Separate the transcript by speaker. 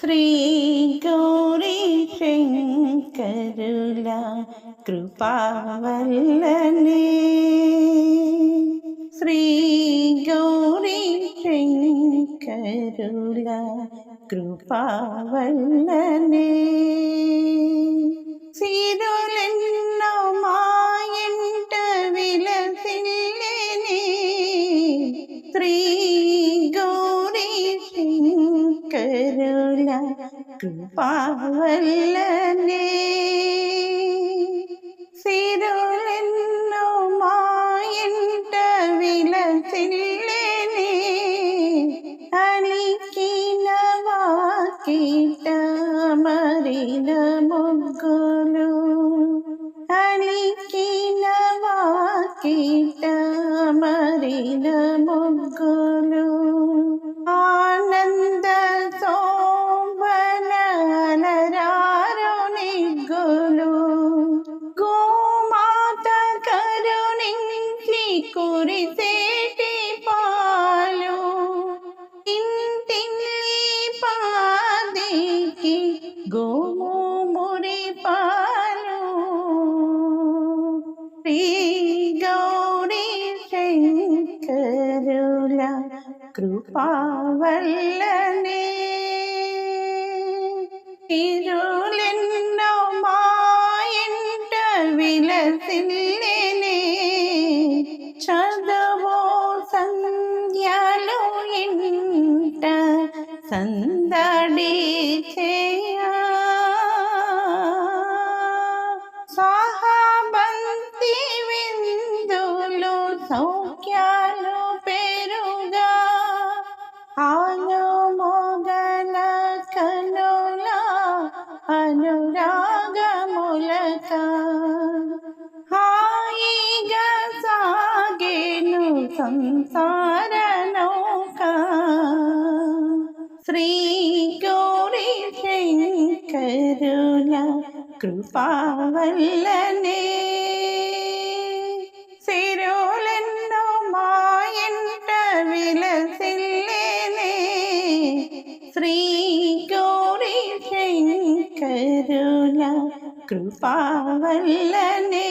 Speaker 1: ശ്രീ ഗൗരി ശങ്കരുല കൃപാവല്ലനേ. ശ്രീ കരുണ കൃപാവല്ലനേ സിരുളെന്നോ മായണ്ട വിലസില്ലനേ അണിക്കിന വാക്കിട്ട മറിന മുഗുലു അണിക്കിന വാക്കിട്ട മറിന కురిసేటి పాలు ఇంటిల్లి పాదికి గోము మురి పాలు శ్రీ గౌరీ శంకరుల కృపావల్లనే ఇంట సందడి చేయా. సహబంతి విందులు సౌఖ్యాలు పెరుగా. ఆలు మొగల కనుల అనురాగములక. హాయిగా సాగేను సంసార ശ്രീകോണിശങ്കരുല കൃപാവല്ലനേ. സിരോലെന്നോ മായണ്ട വിലസില്ലേനേ ശ്രീകോണിശങ്കരുല കൃപാവല്ലനേ.